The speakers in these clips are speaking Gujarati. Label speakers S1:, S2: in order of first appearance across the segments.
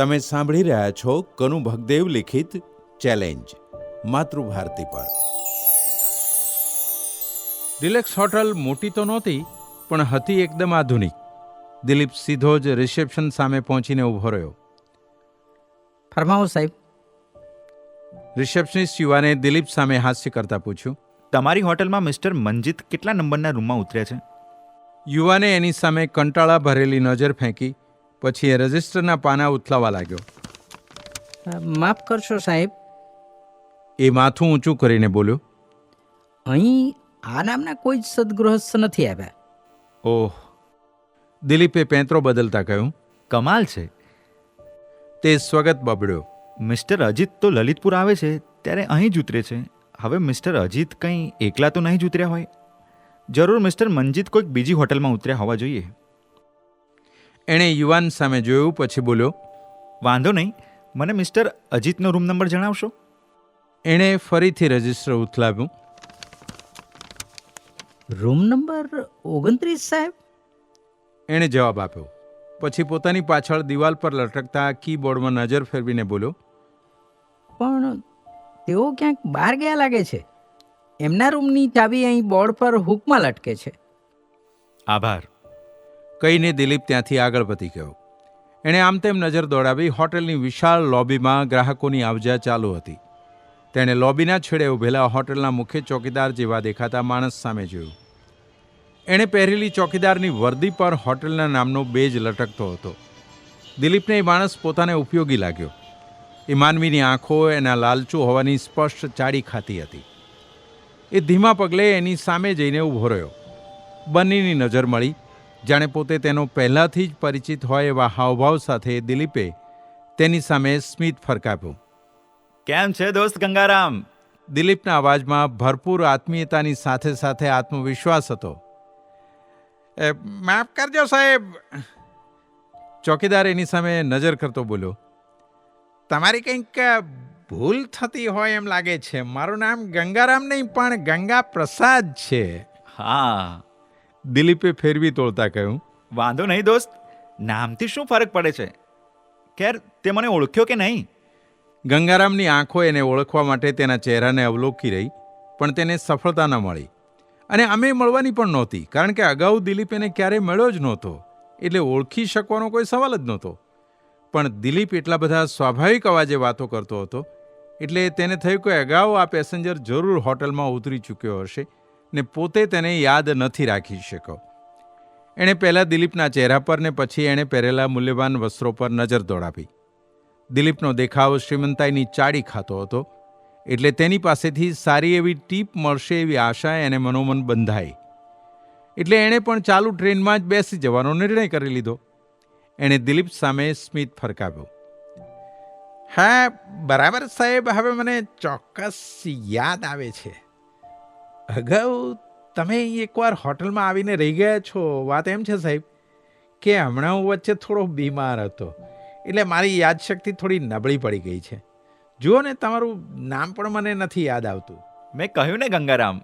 S1: તમે સાંભળી રહ્યા છો કનુ ભગદેવ લિખિત ચેલેન્જ માતૃભારતી પર.
S2: રિલેક્સ હોટલ મોટી તો નહોતી પણ હતી એકદમ આધુનિક. દિલીપ સીધો જ રિસેપ્શન સામે પહોંચીને ઊભો રહ્યો.
S3: ફરમાવો સાહેબ.
S2: રિસેપ્શનિસ્ટ યુવાને દિલીપ સામે હાસ્ય કરતા પૂછ્યું.
S4: તમારી હોટલમાં મિસ્ટર મંજીત કેટલા નંબરના રૂમમાં ઉતર્યા છે?
S2: યુવાને એની સામે કંટાળા ભરેલી નજર ફેંકી પછી એ રજિસ્ટરના પાના ઉથલાવા લાગ્યો.
S3: માફ કરશો સાહેબ.
S2: એ માથું ઊંચું કરીને બોલ્યો.
S3: અહીં આ નામના કોઈ જ સદગૃહસ્થ નથી આવ્યા.
S2: ઓહ. દિલીપે પેંતરો બદલતા કહ્યું
S4: કમાલ છે.
S2: તે સ્વગત બબડ્યો.
S4: મિસ્ટર અજીત તો લલિતપુર આવે છે ત્યારે અહીં જ ઉતરે છે. હવે મિસ્ટર અજીત કંઈ એકલા તો નહીં જ ઉતર્યા હોય? જરૂર મિસ્ટર મંજીત કોઈક બીજી હોટલમાં ઉતર્યા હોવા જોઈએ.
S2: એણે યુવાન સામે જોયું પછી બોલ્યો
S4: વાંધો નહીં. મને મિસ્ટર અજીતનો રૂમ નંબર જણાવશો?
S2: એણે ફરીથી રજિસ્ટર ઉથલાવ્યું.
S3: રૂમ નંબર ઓગણત્રીસ સાહેબ?
S2: એણે જવાબ આપ્યો. પછી પોતાની પાછળ દિવાલ પર લટકતા કીબોર્ડમાં નજર ફેરવીને બોલ્યો
S3: પણ તેઓ ક્યાંક બહાર ગયા લાગે છે. એમના રૂમની ચાવી અહીં બોર્ડ પર હુકમાં લટકે છે.
S4: આભાર.
S2: કહીને દિલીપ ત્યાંથી આગળ વધી ગયો. એણે આમ તેમ નજર દોડાવી હોટલની વિશાળ લોબીમાં ગ્રાહકોની આવજા ચાલુ હતી. તેણે લોબીના છેડે ઊભેલા હોટલના મુખ્ય ચોકીદાર જેવા દેખાતા માણસ સામે જોયું. એણે પહેરેલી ચોકીદારની વર્દી પર હોટલના નામનો બેજ લટકતો હતો. દિલીપને એ માણસ પોતાને ઉપયોગી લાગ્યો. એ માનવીની આંખો એના લાલચું હોવાની સ્પષ્ટ ચાડી ખાતી હતી. એ ધીમા પગલે એની સામે જઈને ઊભો રહ્યો. બંનેની નજર મળી જાણે પોતે તેનો પહેલાંથી જ પરિચિત હોય એવા હાવભાવ સાથે દિલીપે તેની સામે સ્મિત ફરકાવ્યું.
S4: કેમ છે દોસ્ત ગંગારામ?
S2: દિલીપના અવાજમાં ભરપૂર આત્મીયતાની સાથે સાથે આત્મવિશ્વાસ હતો. "એ, માફ કરજો સાહેબ. ચોકીદાર એની સામે નજર કરતો બોલ્યો. તમારી કંઈક ભૂલ થતી હોય એમ લાગે છે. મારું નામ ગંગારામ નહીં પણ ગંગા પ્રસાદ છે.
S4: હા.
S2: દિલીપે ફેરવી તોડતા કહ્યું
S4: વાંધો નહીં દોસ્ત નામથી શું ફરક પડે છે? ખેર તે મને ઓળખ્યો કે નહીં?
S2: ગંગારામની આંખો એને ઓળખવા માટે તેના ચહેરાને અવલોકી રહી પણ તેને સફળતા ન મળી. અને અમે મળવાની પણ નહોતી કારણ કે અગાઉ દિલીપ એને ક્યારેય મળ્યો જ નહોતો એટલે ઓળખી શકવાનો કોઈ સવાલ જ નહોતો. પણ દિલીપ એટલા બધા સ્વાભાવિક અવાજે વાતો કરતો હતો એટલે તેને થયું કે અગાઉ આ પેસેન્જર જરૂર હોટલમાં ઉતરી ચૂક્યો હશે ને પોતે તેને યાદ નથી રાખી શક્યો એણે પહેલાં દિલીપના ચહેરા પર ને પછી એણે પહેરેલા મૂલ્યવાન વસ્ત્રો પર નજર દોડાવી. દિલીપનો દેખાવ શ્રીમંતાઈની ચાડી ખાતો હતો, એટલે તેની પાસેથી સારી એવી ટીપ મળશે એવી આશા એને મનોમન બંધાઈ. એટલે એણે પણ ચાલુ ટ્રેનમાં જ બેસી જવાનો નિર્ણય કરી લીધો. એણે દિલીપ સામે સ્મિત ફરકાવ્યો. હા, બરાબર સાહેબ, હવે મને ચોક્કસ યાદ આવે છે. અગાઉ તમે એકવાર હોટલમાં આવીને રહી ગયા છો. વાત એમ છે સાહેબ કે હમણાં હું વચ્ચે થોડો બીમાર હતો. એટલે મારી યાદશક્તિ થોડી નબળી પડી ગઈ છે. જુઓ ને, તમારું નામ પણ મને નથી યાદ આવતું.
S4: મેં કહ્યું ને ગંગારામ.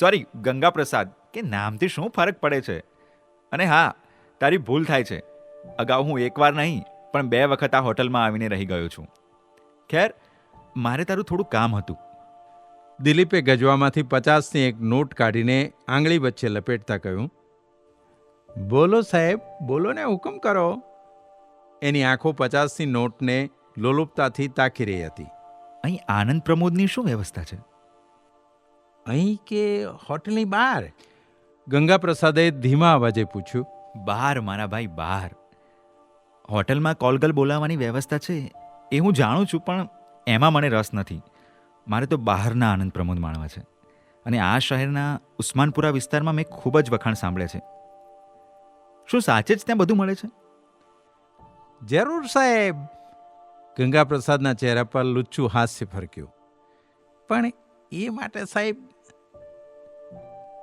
S4: સોરી ગંગા પ્રસાદ કે નામથી શું ફરક પડે છે? અને હા, તારી ભૂલ થાય છે. અગાઉ હું એકવાર નહીં, પણ બે વખત આ હોટલમાં આવીને રહી ગયો છું. ખેર, મારે તારું થોડું કામ હતું.
S2: દિલીપે ગજવામાંથી પચાસની એક નોટ કાઢીને આંગળી વચ્ચે લપેટતા કહ્યું બોલો સાહેબ બોલો ને હુકમ કરો. એની આંખો પચાસની નોટને લોલુપતાથી તાકી રહી હતી.
S4: અહીં આનંદ પ્રમોદની શું વ્યવસ્થા છે?
S2: અહીં કે હોટલની બહાર? ગંગા પ્રસાદે ધીમા અવાજે પૂછ્યું
S4: બહાર મારા ભાઈ બહાર. હોટલમાં કોલગલ બોલાવવાની વ્યવસ્થા છે એ હું જાણું છું પણ એમાં મને રસ નથી. મારે તો બહારના આનંદ પ્રમોદ માણવા છે. અને આ શહેરના ઉસ્માનપુરા વિસ્તારમાં મેં ખૂબ જ વખાણ સાંભળ્યા છે. શું સાચે જ ત્યાં બધું મળે છે?
S2: જરૂર સાહેબ. ગંગા પ્રસાદના ચહેરા પર લુચ્છું હાસ્ય ફરક્યું. પણ એ માટે સાહેબ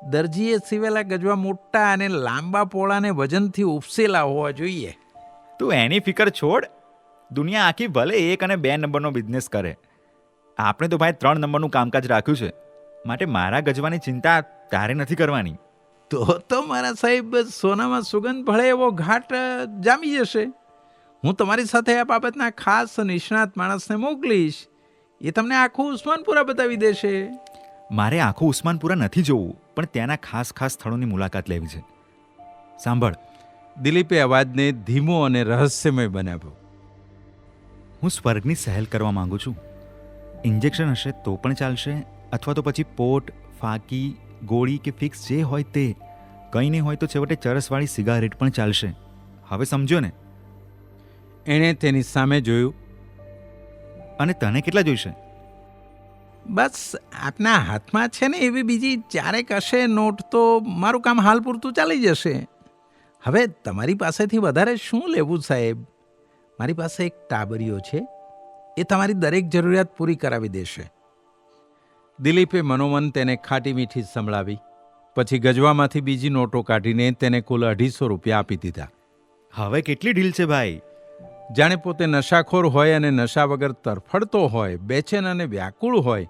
S2: દરજીએ સીવેલા ગજવા મોટા અને લાંબા પોળાને વજનથી ઉપસેલા હોવા જોઈએ.
S4: તું એની ફિકર છોડ. દુનિયા આખી ભલે એક અને બે નંબરનો બિઝનેસ કરે. આપણે તો ભાઈ ત્રણ નંબરનું કામકાજ રાખ્યું છે. માટે મારા ગજવાની ચિંતા તારે નથી કરવાની.
S2: તો તો મારા સાહેબ સોનામાં સુગંધ ભળે એવો ઘાટ જામી જશે. હું તમારી સાથે આ બાબતના ખાસ નિષ્ણાત માણસને મોકલીશ. એ તમને આખું ઉસ્માનપુરા બતાવી દેશે.
S4: મારે આખું ઉસ્માનપુરા નથી જોવું પણ ત્યાંના ખાસ ખાસ સ્થળોની મુલાકાત લેવી છે. સાંભળ.
S2: દિલીપે અવાજને ધીમો અને રહસ્યમય બનાવ્યો.
S4: હું સ્વર્ગની સહેલ કરવા માંગુ છું. ઇન્જેક્શન હશે તો પણ ચાલશે? અથવા તો પછી પોટ ફાકી ગોળી કે ફિક્સ જે હોય તે કંઈ નહીં હોય તો છેવટે ચરસવાળી સિગારેટ પણ ચાલશે. હવે સમજો ને.
S2: એણે તેની સામે જોયું.
S4: અને તને કેટલા જોઈશે?
S2: બસ આપના હાથમાં છે ને એવી બીજી ચારેક હશે નોટ તો મારું કામ હાલ પૂરતું ચાલી જશે. હવે તમારી પાસેથી વધારે શું લેવું સાહેબ? મારી પાસે એક ટાબરીઓ છે. એ તમારી દરેક જરૂરિયાત પૂરી કરાવી દેશે. દિલીપે મનોમન તેને ખાટી મીઠી સંભળાવી પછી ગજવામાંથી બીજી નોટો કાઢીને તેને કુલ અઢીસો રૂપિયા આપી દીધા.
S4: હવે કેટલી ઢીલ છે ભાઈ?
S2: જાણે પોતે નશાખોર હોય અને નશા વગર તરફડતો હોય બેચેન અને વ્યાકુળ હોય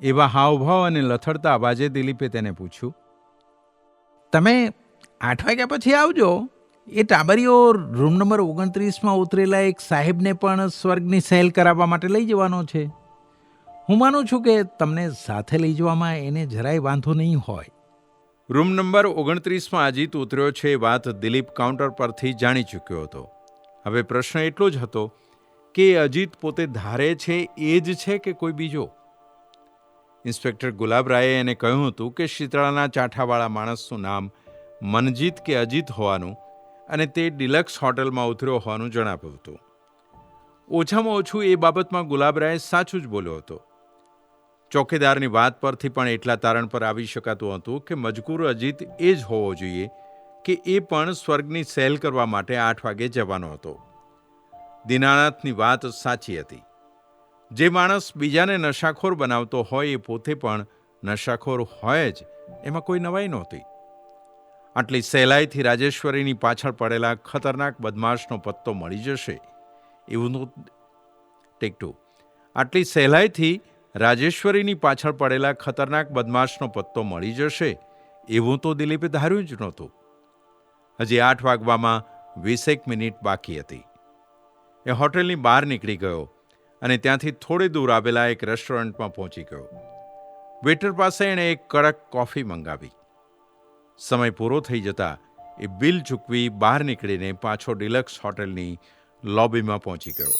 S2: એવા હાવભાવ અને લથડતા અવાજે દિલીપે તેને પૂછ્યું તમે આઠ વાગ્યા પછી આવજો. એ ટાબરીઓ રૂમ નંબર ઓગણત્રીસમાં ઉતરેલા એક સાહેબને પણ સ્વર્ગની સહેલ કરાવવા માટે લઈ જવાનો છે. હું માનું છું કે તમને સાથે લઈ જવામાં એને જરાય વાંધો નહીં હોય. રૂમ નંબર ઓગણત્રીસમાં અજીત ઉતર્યો છે એ વાત દિલીપ કાઉન્ટર પરથી જાણી ચૂક્યો હતો. હવે પ્રશ્ન એટલો જ હતો કે અજીત પોતે ધારે છે એ જ છે કે કોઈ બીજો? ઇન્સ્પેક્ટર ગુલાબરાયે એને કહ્યું હતું કે શીતળાના ચાઠાવાળા માણસનું નામ મનજીત કે અજીત હોવાનું અને તે ડિલક્સ હોટલમાં ઉતર્યો હોવાનું જણાવ્યું હતું. ઓછામાં ઓછું એ બાબતમાં ગુલાબરાય સાચું જ બોલ્યો હતો. ચોકીદારની વાત પરથી પણ એટલા તારણ પર આવી શકાતું હતું કે મજકૂર અજીત એ જ હોવો જોઈએ કે એ પણ સ્વર્ગની સહેલ કરવા માટે આઠ વાગે જવાનો હતો. દિનાનાથની વાત સાચી હતી. જે માણસ બીજાને નશાખોર બનાવતો હોય એ પોતે પણ નશાખોર હોય જ, એમાં કોઈ નવાઈ નહોતી. આટલી સહેલાઈથી રાજેશ્વરીની પાછળ પડેલા ખતરનાક બદમાશનો પત્તો મળી જશે. એવું ટેક ટુ આટલી સહેલાઈથી રાજેશ્વરીની પાછળ પડેલા ખતરનાક બદમાશનો પત્તો મળી જશે. એવું તો દિલીપે ધાર્યું જ નહોતું. હજી આઠ વાગવામાં વીસેક મિનિટ બાકી હતી. એ હોટેલની બહાર નીકળી ગયો અને ત્યાંથી થોડે દૂર આવેલા એક રેસ્ટોરન્ટમાં પહોંચી ગયો. વેટર પાસે એણે એક કડક કોફી મંગાવી. સમય પૂરો થઈ જતા એ બિલ ચૂકવી બહાર નીકળીને પાછો ડિલક્સ હોટેલની લોબીમાં પહોંચી ગયો.